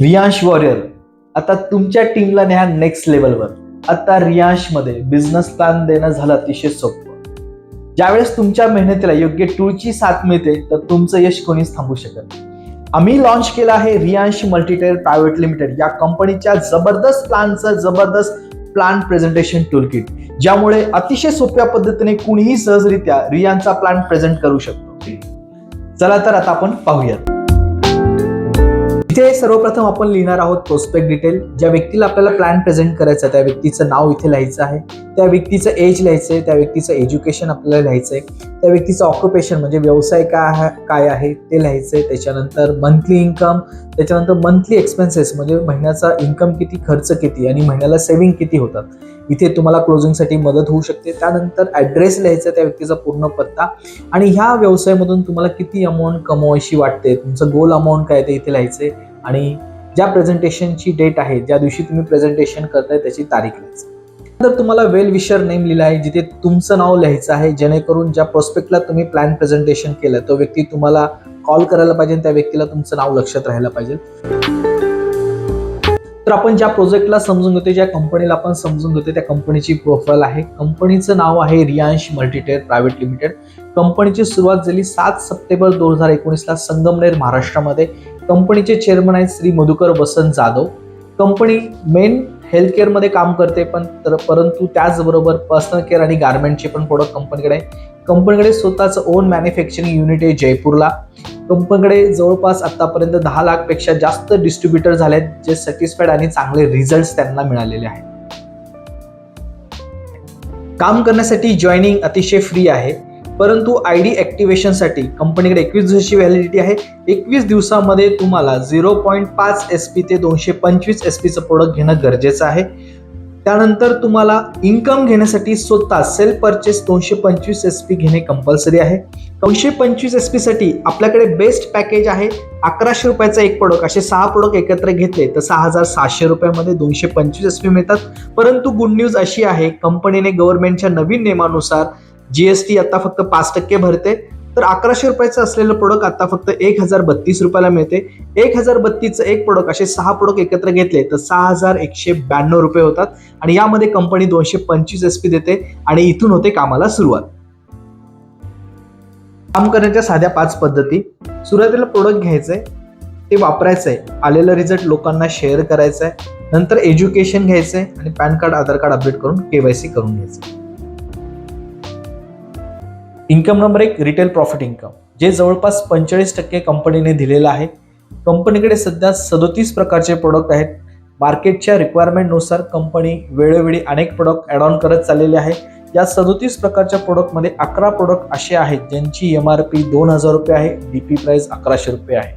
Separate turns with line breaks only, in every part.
Riyansh warrior आता तुमच्या टीमला न्या नेक्स्ट लेवलवर आता रियांशमध्ये बिझनेस प्लॅन देणं झालं अतिशय सोपं. ज्यावेळेस तुमच्या मेहनतीला योग्य टूलची साथ मिळते तर तुमचं यश कोणीच थांबू शकत नाही. आम्ही लॉन्च केलं आहे रियांश मल्टीटेर प्रायव्हेट लिमिटेड या कंपनीच्या जबरदस्त प्लॅनचं जबरदस्त प्लॅन प्रेझेंटेशन टूल किट ज्यामुळे अतिशय सोप्या पद्धतीने कुणीही सहजरित्या रियांचा प्लॅन प्रेझेंट करू शकतो. चला तर आता आपण पाहूयात. इथे सर्वप्रथम आपण लिहिणार आहोत प्रोस्पेक्ट डिटेल ज्या व्यक्तीला आपल्याला प्लॅन प्रेझेंट करायचा आहे, त्या व्यक्तीचं नाव इथे लिहायचं आहे. त्या व्यक्तीचं एज लिहायचं आहे त्या व्यक्तीचं एज्युकेशन आपल्याला लिहायचं आहे. त्या व्यक्तीचं ऑक्युपेशन म्हणजे व्यवसाय काय काय आहे ते लिहायचं आहे. त्याच्यानंतर मंथली इन्कम त्याच्यानंतर मंथली एक्सपेन्सेस म्हणजे महिन्याचा इन्कम किती खर्च किती आणि महिन्याला सेव्हिंग किती होतात. इथे तुम्हाला क्लोजिंगसाठी मदत होऊ शकते. त्यानंतर ॲड्रेस लिहायचा त्या व्यक्तीचा पूर्ण पत्ता. आणि ह्या व्यवसायामधून तुम्हाला किती अमाऊंट कमवायची वाटते? तुमचं गोल अमाऊंट काय ते इथे लिहायचं आहे. आणि ज्या प्रेझेंटेशनची डेट आहे ज्या दिवशी तुम्ही प्रेझेंटेशन करताय त्याची तारीख लिहायची तर तुम्हाला वेल विशर नेम लिहिला आहे जिथे तुमचं नाव लिहायचं आहे. जेणेकरून ज्या प्रोस्पेक्टला तुम्ही प्लॅन प्रेझेंटेशन केलं तो व्यक्ती तुम्हाला कॉल करायला पाहिजे त्या व्यक्तीला तुमचं नाव लक्षात राहायला पाहिजे. तर आपण ज्या प्रोजेक्टला समजून घेतो ज्या कंपनीला आपण समजून घेतो त्या कंपनीची प्रोफाईल आहे. कंपनीचं नाव आहे रियांश मल्टीटेअर प्रायव्हेट लिमिटेड कंपनीची सुरुवात झाली सात सप्टेंबर दोन हजार एकोणीसला संगमनेर महाराष्ट्रामध्ये. कंपनीचे चेअरमन आहेत श्री मधुकर वसंत जाधव. कंपनी मेन हेल्थकेअरमध्ये काम करते पण तर परंतु त्याचबरोबर पर्सनल केअर आणि गार्मेंटचे पण प्रोडक्ट कंपनीकडे आहे. कंपनीकडे स्वतःचं ओन मॅन्युफॅक्चरिंग युनिट आहे जयपूरला. कंपनीकडे जवळपास आतापर्यंत दहा लाखपेक्षा जास्त डिस्ट्रीब्युटर झाले आहेत जे सॅटिस्फाईड आणि चांगले रिझल्ट त्यांना मिळालेले आहेत. काम करण्यासाठी जॉईनिंग अतिशय फ्री आहे परंतु आय डी ॲक्टिव्हेशनसाठी कंपनीकडे एकवीस दिवसाची व्हॅलिडिटी आहे. एकवीस दिवसामध्ये तुम्हाला झिरो पॉईंट पाच एस पी ते दोनशे पंचवीस एस पीचं प्रोडक्ट घेणं गरजेचं आहे. त्यानंतर तुम्हाला इन्कम घेण्यासाठी स्वतः सेल्फ परचेस दोनशे पंचवीस एस पी घेणे कंपल्सरी आहे. दोनशे पंचवीस एस पीसाठी आपल्याकडे बेस्ट पॅकेज आहे. अकराशे रुपयाचा एक प्रोडक्ट असे सहा प्रोडक्ट एकत्र घेतले तर सहा हजार सहाशे रुपयामध्ये दोनशे पंचवीस एस पी मिळतात. परंतु गुड न्यूज अशी आहे कंपनीने गव्हर्नमेंटच्या नवीन नियमानुसार जीएसटी आता फक्त पाच टक्के भरते. तर अकराशे रुपयाचं असलेलं प्रोडक्ट आता फक्त एक हजार बत्तीस रुपयाला मिळते. एक हजार बत्तीसचं एक प्रोडक्ट असे सहा प्रोडक्ट एकत्र घेतले तर सहा हजार एकशे ब्याण्णव रुपये होतात. आणि यामध्ये कंपनी दोनशे पंचवीस एस पी देते आणि इथून होते कामाला सुरुवात. काम करण्याच्या साध्या पाच पद्धती. सुरुवातीला प्रोडक्ट घ्यायचंय ते वापरायचं आहे आलेलं रिझल्ट लोकांना शेअर करायचं आहे नंतर एज्युकेशन घ्यायचं आहे आणि PAN card Aadhaar card update करून केवायसी करून घ्यायचं इन्कम नंबर एक रिटेल प्रॉफिट इन्कम जे जवळपास पंचेचाळीस टक्के कंपनीने दिलेलं आहे. कंपनीकडे सध्या सदोतीस प्रकारचे प्रोडक्ट आहेत. मार्केटच्या रिक्वायरमेंटनुसार कंपनी वेळोवेळी अनेक प्रोडक्ट ॲड ऑन करत चाललेले आहे. या सदोतीस प्रकारच्या प्रोडक्टमध्ये अकरा प्रोडक्ट असे आहेत ज्यांची एम आर पी दोन हजार रुपये आहे डी पी प्राईस अकराशे रुपये आहे.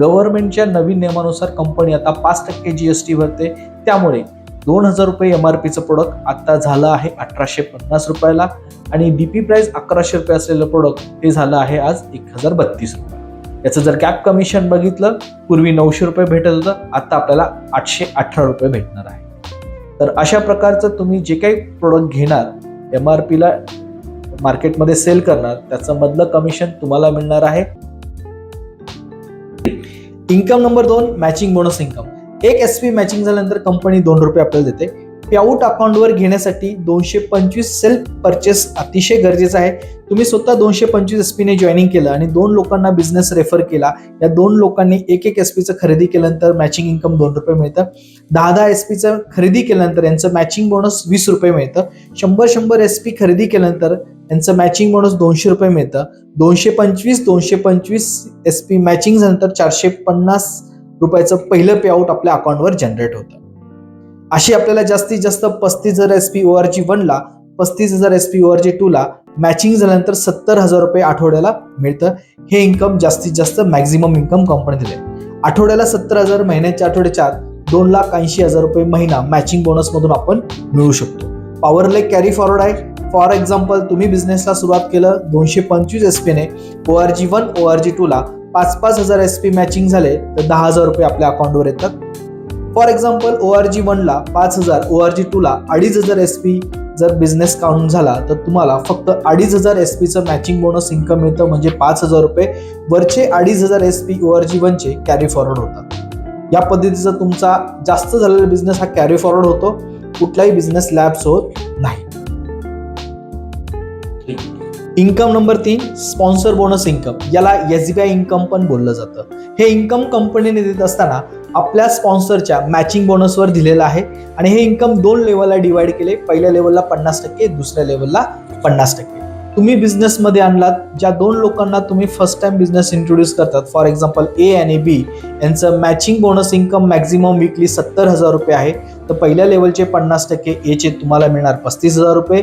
गव्हर्नमेंटच्या नवीन नियमानुसार कंपनी आता पाच टक्के जी एस टी भरते. त्यामुळे दोन हजार रुपये एम आर पीचं प्रोडक्ट आत्ता झालं आहे अठराशे पन्नास रुपयाला. आणि डी पी प्राईस अकराशे रुपये असलेलं प्रोडक्ट ते झालं आहे आज एक हजार बत्तीस रुपये. याचं जर कॅप कमिशन बघितलं पूर्वी नऊशे रुपये भेटत होतं आता आपल्याला आठशे अठरा रुपये भेटणार आहे. तर अशा प्रकारचं तुम्ही जे काही प्रोडक्ट घेणार एम आर पीला मार्केटमध्ये सेल करणार त्याचं मधलं कमिशन तुम्हाला मिळणार आहे. इन्कम नंबर दोन मॅचिंग बोनस इन्कम एक एस पी मॅचिंग झाल्यानंतर कंपनी दोन रुपये आपल्याला देते. पेआउट अकाउंटवर घेण्यासाठी दोनशे पंचवीस सेल्फ परचेस अतिशय गरजेचं आहे. तुम्ही स्वतः दोनशे पंचवीस एस पीने जॉईनिंग केलं आणि दोन लोकांना बिझनेस रेफर केला या दोन लोकांनी एक एक एस पीचं खरेदी केल्यानंतर मॅचिंग इन्कम दोन रुपये मिळतं. दहा दहा एस पीचं खरेदी केल्यानंतर यांचं मॅचिंग बोनस वीस रुपये मिळतं. शंभर शंभर एस पी खरेदी केल्यानंतर यांचं मॅचिंग बोनस दोनशे रुपये मिळतं. दोनशे पंचवीस दोनशे पंचवीस एस पी मॅचिंग झाल्यानंतर चारशे पन्नास रुपयाचं पहिलं पेआउट आपल्या अकाउंटवर जनरेट होतं. अशी आपल्याला जास्तीत जास्त पस्तीस हजार S P O R G वनला पस्तीस हजार S P O R G टूला matching झाल्यानंतर सत्तर हजार रुपये आठवड्याला मिळतं. हे इन्कम जास्तीत जास्त मॅक्झिमम इन्कम कंपनी दिले आठवड्याला सत्तर हजार महिन्याच्या आठवड्याच्या दोन लाख ऐंशी हजार रुपये महिना मॅचिंग बोनसमधून आपण मिळू शकतो. पॉवरलेक कॅरी फॉरवर्ड आहे. फॉर एक्झाम्पल तुम्ही बिझनेसला सुरुवात केलं दोनशे पंचवीस एस पीने O R G one O R G टूला पाच पाच हजार एस पी मॅचिंग झाले तर दहा हजार रुपये आपल्या अकाउंटवर येतात. For example O R G वनला पाच हजार ओ आर जी टूला अडीच हजार एस पी जर बिझनेस काउंट झाला तर तुम्हाला फक्त अडीच हजार एस पीचं मॅचिंग बोनस इन्कम मिळतं म्हणजे पाच हजार रुपये वरचे अडीच हजार S P O R G वनचे carry forward होतात. या पद्धतीचा तुमचा जास्त झालेला बिझनेस हा कॅरी फॉरवर्ड होतो. कुठलाही बिझनेस लॅब्स होत नाही. इन्कम नंबर तीन स्पॉन्सर बोनस इन्कम याला एस बी आय इन्कम पण बोललं जातं. हे इन्कम कंपनीने देत असताना आपल्या स्पॉन्सरच्या मॅचिंग बोनसवर दिलेलं आहे. आणि हे इन्कम दोन लेवलला डिवाइड केले. पहिल्या लेवलला पन्नास टक्के दुसऱ्या लेवलला पन्नास टक्के. तुम्ही बिझनेसमध्ये आणलात ज्या दोन लोकांना तुम्ही फर्स्ट टाइम बिझनेस इंट्रोड्यूस करतात. फॉर एक्झाम्पल ए आणि बी यांचं matching bonus income maximum weekly सत्तर हजार रुपये आहे. तर पहिल्या लेवलचे पन्नास टक्के एचे तुम्हाला मिळणार पस्तीस हजार रुपये.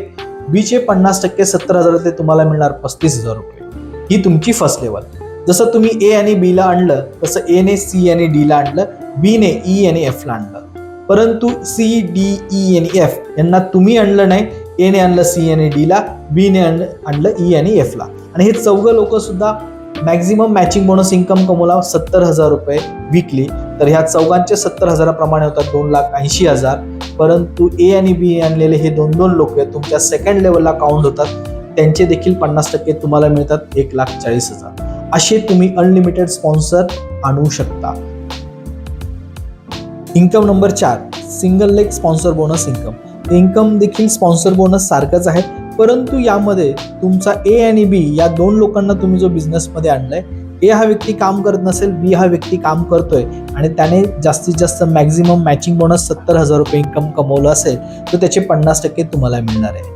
बीचे पन्नास टक्के सत्तर हजार ते तुम्हाला मिळणार पस्तीस हजार रुपये. ही तुमची फर्स्ट लेवल जसं तुम्ही ए आणि बीला आणलं तसं एने सी आणि डीला आणलं बीने ई e आणि एफला आणलं. परंतु सी डी ई आणि एफ यांना तुम्ही आणलं नाही. एने आणलं सी आणि डीला बीने आणलं आणलं ई आणि एफला आणि हे चौघं लोक सुद्धा मॅक्झिमम मॅचिंग बोनस इन्कम कमवला सत्तर हजार रुपये विकली तर ह्या चौघांचे सत्तर हजाराप्रमाणे होतात दोन लाख ऐंशी हजार. परंतु ए आणि बी आणलेले हे दोन दोन लोक तुमच्या सेकंड लेवलला काउंट होतात. त्यांचे देखील पन्नास टक्के तुम्हाला मिळतात एक लाख चाळीस हजार. असे तुम्ही अनलिमिटेड स्पॉन्सर आणू शकता. इन्कम नंबर चार single leg sponsor bonus income income देखील स्पॉन्सर बोनस सारखंच आहे परंतु यामध्ये तुमचा ए आणि बी या दोन लोकांना तुम्ही जो बिझनेसमध्ये आणलाय ए हा व्यक्ती काम करत नसेल बी हा व्यक्ती काम करतोय आणि त्याने जास्तीत जास्त मॅक्झिमम मॅचिंग बोनस सत्तर हजार रुपये इन्कम कमवलं असेल तर त्याचे पन्नास टक्के तुम्हाला मिळणार आहे.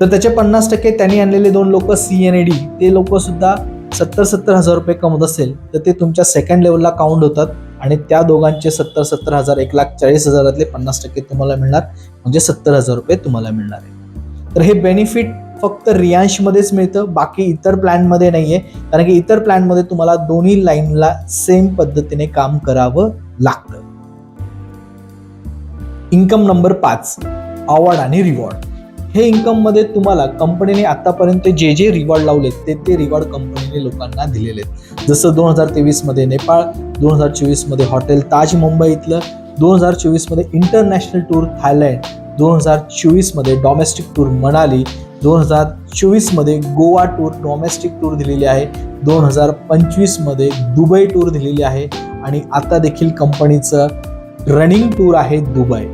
तर त्याचे पन्नास टक्के त्यांनी आणलेले दोन लोक सी एन ए डी ते लोक सुद्धा सत्तर सत्तर हजार रुपये कमवत असेल तर ते तुमच्या सेकंड लेवलला काउंट होतात आणि त्या दोघांचे सत्तर सत्तर हजार एक लाख चाळीस हजारातले पन्नास टक्के तुम्हाला मिळणार म्हणजे सत्तर हजार रुपये तुम्हाला मिळणार आहे. तर हे बेनिफिट फक्त रियांशमध्येच मिळतं बाकी इतर प्लॅनमध्ये नाही आहे कारण की इतर प्लॅनमध्ये तुम्हाला दोन्ही लाईनला सेम पद्धतीने काम करावं लागतं. इन्कम नंबर पाच अवॉर्ड आणि रिवॉर्ड हे इन्कममध्ये तुम्हाला कंपनीने आतापर्यंत जे जे रिवॉर्ड लावलेत ते ते रिवॉर्ड कंपनीने लोकांना दिलेले आहेत. जसं दोन हजार तेवीसमध्ये नेपाळ दोन हजार चोवीसमध्ये हॉटेल ताज मुंबई इथलं दोन हजार चोवीसमध्ये इंटरनॅशनल टूर थायलंड दोन हजार चोवीसमध्ये डॉमेस्टिक टूर मनाली दोन हजार चोवीसमध्ये गोवा टूर डॉमेस्टिक टूर दिलेली आहे दोन हजार पंचवीसमध्ये दुबई टूर दिलेली आहे आणि आता देखील कंपनीचं रनिंग टूर आहे दुबई.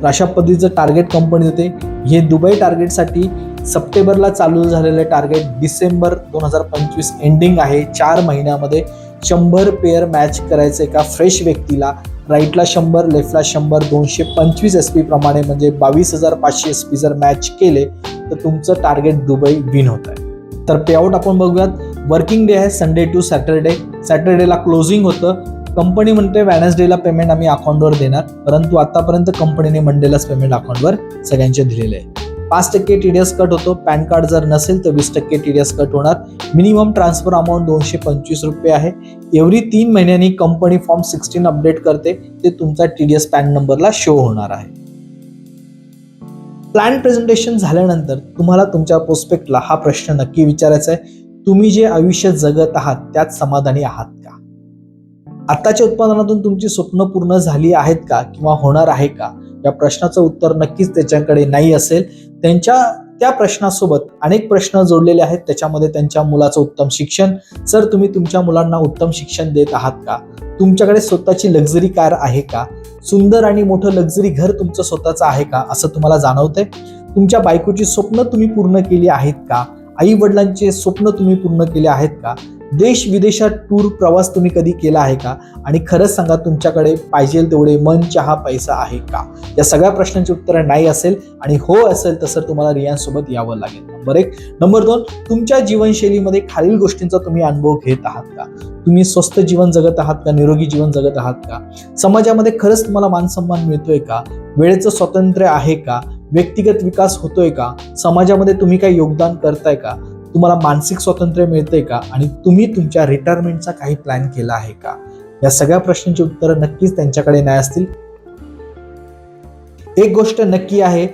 तर अशा पद्धतीचं टार्गेट कंपनी देते हे दुबई टार्गेटसाठी सप्टेंबरला चालू झालेलं टार्गेट डिसेंबर दोन हजार पंचवीस एंडिंग आहे. चार महिन्यामध्ये शंभर पेअर मॅच करायचं एका फ्रेश व्यक्तीला. राईटला शंभर लेफ्टला शंभर दोनशे पंचवीस एस पी प्रमाणे म्हणजे बावीस हजार पाचशे एस पी जर मॅच केले तर तुमचं टार्गेट दुबई विन होत आहे. तर पेआउट आपण बघूयात. वर्किंग डे आहे संडे टू सॅटरडे सॅटरडेला क्लोजिंग होतं. कंपनी म्हणते वेनसडेला पेमेंट आम्ही अकाउंटवर देणार. परंतु आतापर्यंत कंपनीने मंडेलाच पेमेंट अकाउंटवर सगळ्यांचे दिलेले आहे. पाच टक्के टी डी एस कट होतो. पॅन कार्ड जर नसेल तर वीस टक्के टी डी एस कट होणार. मिनिमम ट्रान्सफर अमाऊंट दोनशे पंचवीस रुपये आहे. एव्हरी तीन महिन्यांनी कंपनी फॉर्म सिक्स्टीन अपडेट करते. ते तुमचा टी डी एस पॅन नंबरला शो होणार आहे. प्लॅन प्रेझेंटेशन झाल्यानंतर तुम्हाला तुमच्या प्रोस्पेक्टला हा प्रश्न नक्की विचारायचा आहे. तुम्ही जे आयुष्य जगत आहात त्यात समाधानी आहात का? आत्ताच्या उत्पादनातून तुमची स्वप्न पूर्ण झाली आहेत का? किंवा होणार आहे का? या प्रश्नाचं उत्तर नक्कीच त्याच्याकडे नाही असेल. त्यांच्या त्या प्रश्नासोबत अनेक प्रश्न जोडलेले आहेत. त्याच्यामध्ये त्यांच्या मुलाचं उत्तम शिक्षण. सर तुम्ही तुमच्या मुलांना उत्तम शिक्षण देत आहात का? तुमच्याकडे स्वतःची लक्झरी कार आहे का? सुंदर आणि मोठं लक्झरी घर तुमचं स्वतःचं आहे का? असं तुम्हाला जाणवतंय? तुमच्या बायकोची स्वप्न तुम्ही पूर्ण केली आहेत का? आई वडिलांचे स्वप्न तुम्ही पूर्ण केले आहेत का? देश विदेशात टूर प्रवास तुम्ही कधी केला आहे का? आणि खरंच सांगा तुमच्याकडे पाहिजे तेवढे मन चहा पैसा आहे का? या सगळ्या प्रश्नांची उत्तरं नाही असेल आणि हो असेल तर सर तुम्हाला रियांसोबत यावं लागेल. नंबर एक. नंबर दोन तुमच्या जीवनशैलीमध्ये खालील गोष्टींचा तुम्ही अनुभव घेत आहात का? तुम्ही स्वस्त जीवन जगत आहात का? निरोगी जीवन जगत आहात का? समाजामध्ये खरंच तुम्हाला मानसन्मान मिळतोय का? वेळेचं स्वातंत्र्य आहे का? व्यक्तिगत विकास होतोय का? समाजामध्ये तुम्ही काही योगदान करताय का? तुम्हाला मानसिक स्वातंत्र्य मिळते का? आणि तुम्ही तुमच्या रिटायरमेंटचा काही प्लॅन केला आहे का? या सगळ्या प्रश्नांची उत्तरं नक्कीच त्यांच्याकडे नाही असतील. एक गोष्ट नक्की आहे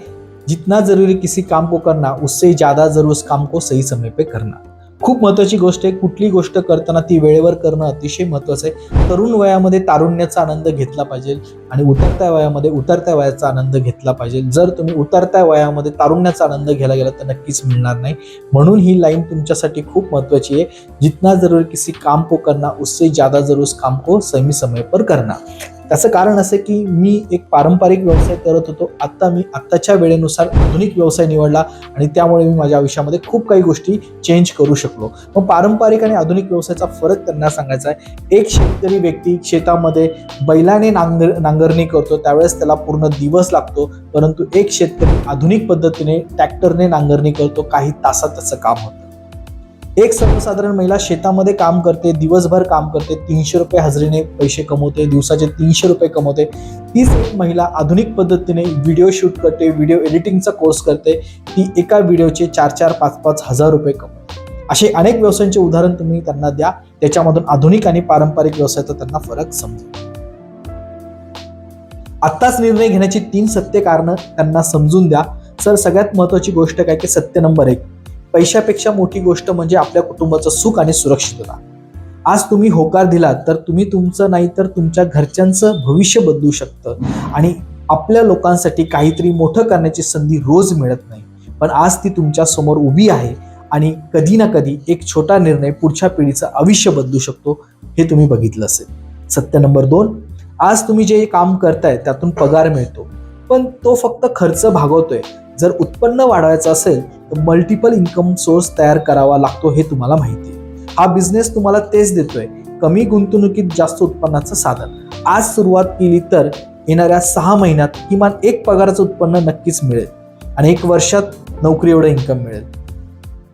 जितना जरूरी किसी काम को करना उससे ज्यादा जरूर उस काम को सही समय पे करना. खूप महत्त्वाची गोष्ट आहे कुठली गोष्ट करताना ती वेळेवर करणं अतिशय महत्त्वाचं आहे. तरुण वयामध्ये तारुण्याचा आनंद घेतला पाहिजे आणि उतरत्या वयामध्ये उतरत्या वयाचा आनंद घेतला पाहिजे. जर तुम्ही उतरत्या वयामध्ये तारुण्याचा आनंद घ्यायला गेला तर नक्कीच मिळणार नाही. म्हणून ही लाईन तुमच्यासाठी खूप महत्त्वाची आहे. जितना जरूर किसी काम को करना उससे ज्यादा जरूर उस काम को सही समय पर करना. त्याचं कारण असं की मी एक पारंपरिक व्यवसाय करत होतो. आत्ता मी आत्ताच्या वेळेनुसार आधुनिक व्यवसाय निवडला आणि त्यामुळे मी माझ्या आयुष्यामध्ये खूप काही गोष्टी चेंज करू शकलो. मग पारंपरिक आणि आधुनिक व्यवसायाचा फरक त्यांना सांगायचा आहे. एक शेतकरी व्यक्ती शेतामध्ये बैलाने नांगर नांगरणी करतो त्यावेळेस त्याला पूर्ण दिवस लागतो. परंतु एक शेतकरी आधुनिक पद्धतीने ट्रॅक्टरने नांगरणी करतो काही तासात त्याचं काम होतं. एक सर्वसाधारण महिला शेतामध्ये काम करते दिवसभर काम करते तीनशे रुपये हजरीने पैसे कमवते दिवसाचे तीनशे रुपये कमवते. तीच एक महिला आधुनिक पद्धतीने व्हिडिओ शूट करते व्हिडिओ एडिटिंगचा कोर्स करते ती एका व्हिडिओचे चार चार पाच पाच हजार रुपये कमवते. असे अनेक व्यवसायांचे उदाहरण तुम्ही त्यांना द्या त्याच्यामधून आधुनिक आणि पारंपरिक व्यवसायाचा त्यांना फरक समजेल. आत्ताच निर्णय घेण्याची तीन सत्य कारणं त्यांना समजून द्या. सर सगळ्यात महत्वाची गोष्ट काय की सत्य नंबर एक. पैशापेक्षा मोठी गोष्ट म्हणजे आपल्या कुटुंबाचं सुख आणि सुरक्षितता. आज तुम्ही होकार दिला तर तुम्ही तुमचं नाही तर तुमच्या घरच्यांचं भविष्य बदलू शकतं. आणि आपल्या लोकांसाठी काहीतरी मोठं करण्याची संधी रोज मिळत नाही. पण आज ती तुमच्यासमोर उभी आहे आणि कधी ना कधी एक छोटा निर्णय पुढच्या पिढीचं आयुष्य बदलू शकतो हे तुम्ही बघितलं असेल. सत्य नंबर दोन आज तुम्ही जे काम करताय त्यातून पगार मिळतो. पण तो फक्त खर्च भागवतोय. जर उत्पन्न वाढवायचं असेल तर मल्टिपल इन्कम सोर्स तयार करावा लागतो हे तुम्हाला माहिती आहे. हा बिझनेस तुम्हाला तेच देतोय. कमी गुंतवणुकीत जास्त उत्पन्नाचं साधन. आज सुरुवात केली तर येणाऱ्या सहा महिन्यात किमान एक पगाराचं उत्पन्न नक्कीच मिळेल आणि एक वर्षात नोकरी एवढं इन्कम मिळेल.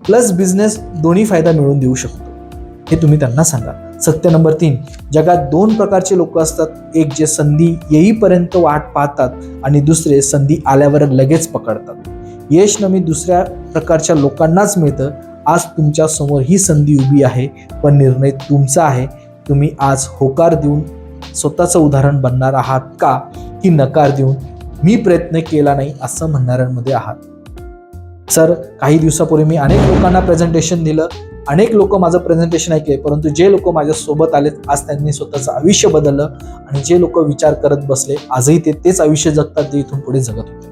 प्लस बिझनेस दोन्ही फायदा मिळवून देऊ शकतो. हे तुम्ही त्यांना सांगा. सत्य नंबर तीन जगात दोन प्रकारचे लोक असतात. एक जे संधी येईपर्यंत वाट पाहतात आणि दुसरे संधी आल्यावर लगेच पकडतात. यश नमी दुसऱ्या प्रकारच्या लोकांनाच मिळतं. आज तुमच्यासमोर ही संधी उभी आहे पण निर्णय तुमचा आहे. तुम्ही आज होकार देऊन स्वतःचं उदाहरण बनणार आहात का? की नकार देऊन मी प्रयत्न केला नाही असं म्हणणाऱ्यांमध्ये आहात. सर काही दिवसापूर्वी मी अनेक लोकांना प्रेझेंटेशन दिलं. अनेक लोक माझं प्रेझेंटेशन ऐकले परंतु जे लोक माझ्यासोबत आलेत आज त्यांनी स्वतःचं आयुष्य बदललं आणि जे लोक विचार करत बसले आजही ते तेच आयुष्य जगतात जे इथून पुढे जगत होते.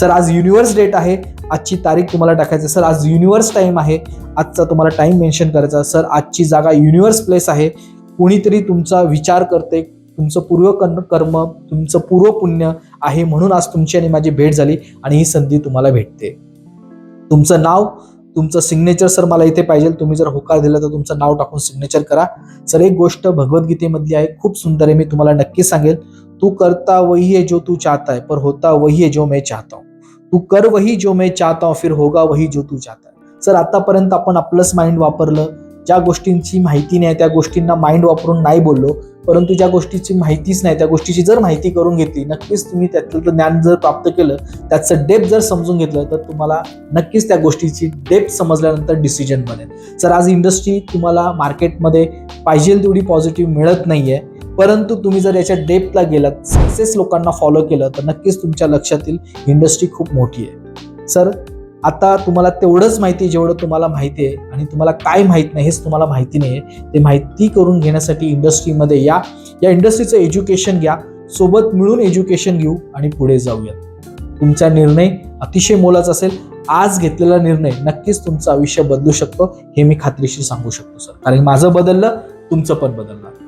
सर आज युनिव्हर्स डेट आहे. आजची तारीख तुम्हाला टाकायची सर आज युनिव्हर्स टाईम आहे. आजचा तुम्हाला टाईम मेन्शन करायचा सर आजची जागा युनिव्हर्स प्लेस आहे. कोणीतरी तुमचा विचार करते तुमचं पूर्व कर्म कर्म तुमचं पूर्व पुण्य आहे म्हणून आज तुमची आणि माझी भेट झाली आणि ही संधी तुम्हाला भेटते. तुमचं नाव तुमचं सिग्नेचर सर मला इथे पाहिजे तुम्ही जर होकार दिला तर तुमचं नाव टाकून सिग्नेचर करा. सर एक गोष्ट भगवद्गीतेमधली आहे खूप सुंदर आहे मी तुम्हाला नक्की सांगेल. तू करता वही है जो तू चाहता है पर होता वही है जो मैं चाहता हूँ. तू कर वही जो मैं चाहता हूँ फिर होगा वही जो तू चाहता है. सर आतापर्यंत आपण आपलंच माइंड वापरलं ज्या गोष्टींची माहिती नाही त्या गोष्टींना माइंड वापरून नाही बोललो परंतु ज्या गोष्टीची माहितीच नाही त्या गोष्टीची जर माहिती करून घेतली नक्कीच तुम्ही त्यातलं ज्ञान जर प्राप्त केलं त्याचं डेप जर समजून घेतलं तर तुम्हाला नक्कीच त्या गोष्टीची डेप समजल्यानंतर डिसिजन बनेल. सर आज इंडस्ट्री तुम्हाला मार्केटमध्ये पाहिजे तेवढी पॉझिटिव्ह मिळत नाही आहे परंतु तुम्ही जर याच्या डेपला गेलात सक्सेस लोकांना फॉलो केलं तर नक्कीच तुमच्या लक्षातील इंडस्ट्री खूप मोठी आहे. सर आता तुम्हाला तेवढंच माहिती आहे जेवढं तुम्हाला माहिती आहे आणि तुम्हाला काय माहीत नाही हेच तुम्हाला माहिती नाही आहे ते माहिती करून घेण्यासाठी इंडस्ट्रीमध्ये या या इंडस्ट्रीचं एज्युकेशन घ्या सोबत मिळून एज्युकेशन घेऊ आणि पुढे जाऊयात. तुमचा निर्णय अतिशय मोलाचा असेल आज घेतलेला निर्णय नक्कीच तुमचं आयुष्य बदलू शकतो हे मी खात्रीशीर सांगू शकतो सर. कारण माझं बदललं तुमचं पण बदलणार.